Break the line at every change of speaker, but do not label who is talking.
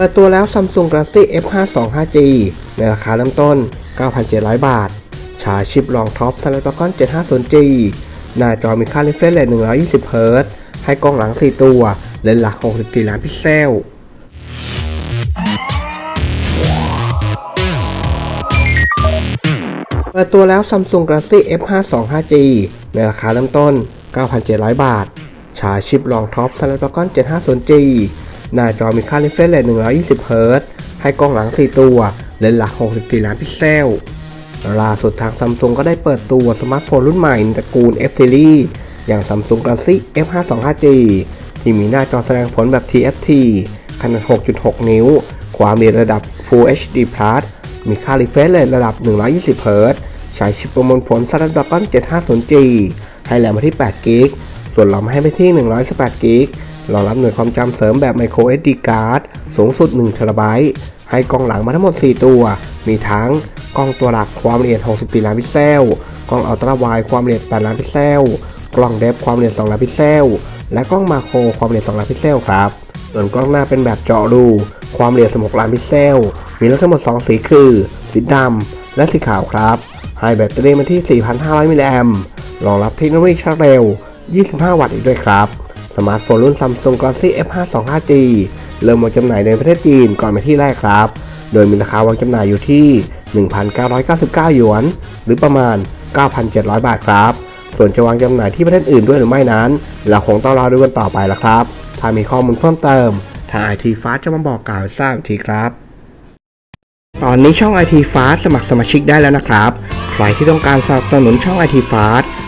เปิดตัวแล้ว Samsung Galaxy F52 5G ในราคาเริ่มต้น 9,700 บาทชาร์จชิปรองท็อป Snapdragon 750G หน้าจอมีค่า refresh rate 120 Hz ให้กล้องหลัง 4 ตัว เลนส์หลัก 64 ล้านพิกเซลเปิดตัวแล้ว Samsung Galaxy F52 5G ในราคาเริ่มต้น 9,700 บาทชาร์จชิปรองท็อป Snapdragon 750G หน้าจอมีค่า refresh rate 120 Hz ให้กล้องหลัง 4 ตัว เลนส์หลัก 64 ล้านพิกเซล ล่าสุดทาง Samsung ก็ได้เปิดตัวสมาร์ทโฟนรุ่นใหม่ในตระกูล F Series อย่าง Samsung Galaxy F52 5G ที่มีหน้าจอแสดงผลแบบ TFT ขนาด 6.6 นิ้ว ความละเอียดระดับ Full HD Plus มีค่า refresh rate ระดับ 120 Hz ใช้ชิปประมวลผล Snapdragon 750G ให้แรมมาที่ 8 g b ส่วนรอมให้ไปที่ 118 g b รองรับหน่วยความจำเสริมแบบ Micro SD Card สูงสุด1 TB ให้กล้องหลังมาทั้งหมด 4 ตัว มีทั้งกล้องตัวหลักความละเอียด 64 ล้านพิกเซล กล้องอัลตร้าไวด์ความละเอียด 8 ล้านพิกเซล กล้องเดฟความละเอียด 2 ล้านพิกเซล และกล้องมาโครความละเอียด 2 ล้านพิกเซลครับ ส่วนกล้องหน้าเป็นแบบเจาะรู ความละเอียด 16 ล้านพิกเซล มีลักทั้งหมด 2 สีคือ สีดำและสีขาวครับ ให้แบตเตอรี่มาที่ 4,500 มิลลิแอมรองรับเทคโนโลยีชาร์จเร็ว 25 วัตต์อีกด้วยครับ สมาร์ทโฟนรุ่น Samsung Galaxy F52 5G เริ่มวางจำหน่ายในประเทศจีนก่อนไปนที่แรกครับ โดยมีราคาวางจำหน่ายอยู่ที่ 1,999 หยวน หรือประมาณ 9,700 บาทครับ ส่วนจะวางจำหน่ายที่ประเทศอื่นด้วยหรือไม่นั้น เราคงต้องรอดูกันต่อไปละครับ ถ้ามีข้อมูลเพิ่มเติมทาง IT Fast จะมาบอกกล่าวให้ทราบทีครับ ตอนนี้ช่อง IT Fast สมัครสมาชิกได้แล้วนะครับ ใครที่ต้องการสนับสนุนช่อง IT Fast เ